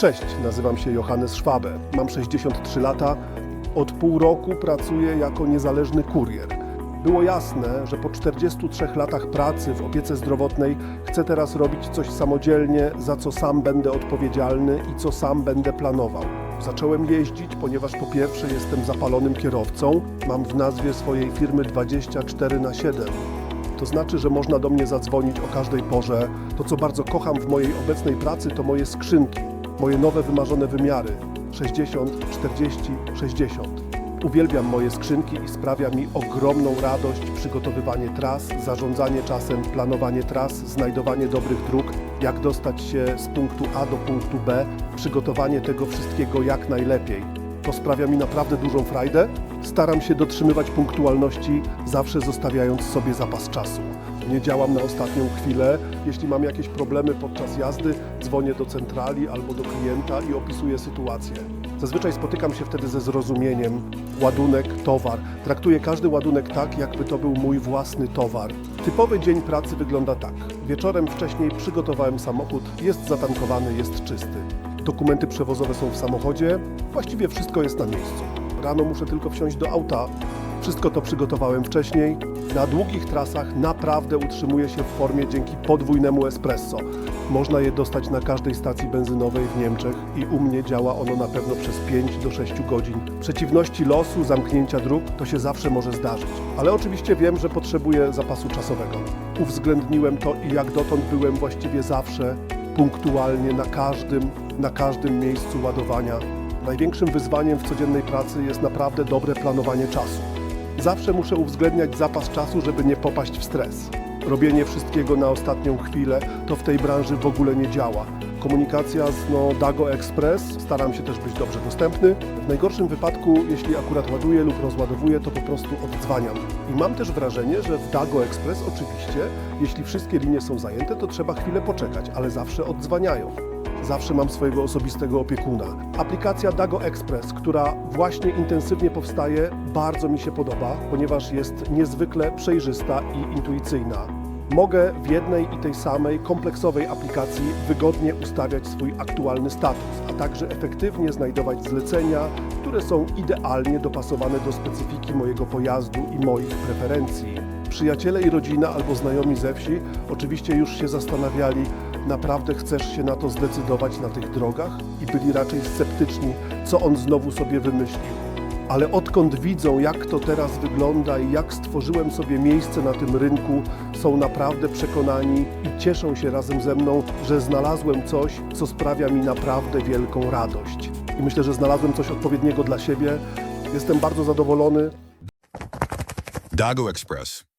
Cześć, nazywam się Johannes Schwabe. Mam 63 lata. Od pół roku pracuję jako niezależny kurier. Było jasne, że po 43 latach pracy w opiece zdrowotnej chcę teraz robić coś samodzielnie, za co sam będę odpowiedzialny i co sam będę planował. Zacząłem jeździć, ponieważ po pierwsze jestem zapalonym kierowcą, mam w nazwie swojej firmy 24 na 7 to znaczy, że można do mnie zadzwonić o każdej porze. To, co bardzo kocham w mojej obecnej pracy, to moje skrzynki, moje nowe wymarzone wymiary 60, 40, 60. Uwielbiam moje skrzynki i sprawia mi ogromną radość przygotowywanie tras, zarządzanie czasem, planowanie tras, znajdowanie dobrych dróg, jak dostać się z punktu A do punktu B, przygotowanie tego wszystkiego jak najlepiej. To sprawia mi naprawdę dużą frajdę. Staram się dotrzymywać punktualności, zawsze zostawiając sobie zapas czasu. Nie działam na ostatnią chwilę. Jeśli mam jakieś problemy podczas jazdy, dzwonię do centrali albo do klienta i opisuję sytuację. Zazwyczaj spotykam się wtedy ze zrozumieniem. Ładunek, towar. Traktuję każdy ładunek tak, jakby to był mój własny towar. Typowy dzień pracy wygląda tak. Wieczorem wcześniej przygotowałem samochód, jest zatankowany, jest czysty. Dokumenty przewozowe są w samochodzie, właściwie wszystko jest na miejscu. Rano muszę tylko wsiąść do auta. Wszystko to przygotowałem wcześniej. Na długich trasach naprawdę utrzymuję się w formie dzięki podwójnemu espresso. Można je dostać na każdej stacji benzynowej w Niemczech i u mnie działa ono na pewno przez 5 do 6 godzin. Przeciwności losu, zamknięcia dróg, to się zawsze może zdarzyć. Ale oczywiście wiem, że potrzebuję zapasu czasowego. Uwzględniłem to i jak dotąd byłem właściwie zawsze punktualnie na każdym, na każdym miejscu ładowania. Największym wyzwaniem w codziennej pracy jest naprawdę dobre planowanie czasu. Zawsze muszę uwzględniać zapas czasu, żeby nie popaść w stres. Robienie wszystkiego na ostatnią chwilę to w tej branży w ogóle nie działa. Komunikacja z no, Dago Express, staram się też być dobrze dostępny. W najgorszym wypadku, jeśli akurat ładuję lub rozładowuję, to po prostu oddzwaniam. I mam też wrażenie, że w Dago Express oczywiście, jeśli wszystkie linie są zajęte, to trzeba chwilę poczekać, ale zawsze oddzwaniają. Zawsze mam swojego osobistego opiekuna. Aplikacja Dago Express, która właśnie intensywnie powstaje, bardzo mi się podoba, ponieważ jest niezwykle przejrzysta i intuicyjna. Mogę w jednej i tej samej kompleksowej aplikacji wygodnie ustawiać swój aktualny status, a także efektywnie znajdować zlecenia, które są idealnie dopasowane do specyfiki mojego pojazdu i moich preferencji. Przyjaciele i rodzina albo znajomi ze wsi oczywiście już się zastanawiali, naprawdę chcesz się na to zdecydować na tych drogach? I byli raczej sceptyczni, co on znowu sobie wymyślił. Ale odkąd widzą, jak to teraz wygląda i jak stworzyłem sobie miejsce na tym rynku, są naprawdę przekonani i cieszą się razem ze mną, że znalazłem coś, co sprawia mi naprawdę wielką radość. I myślę, że znalazłem coś odpowiedniego dla siebie. Jestem bardzo zadowolony. Dago Express.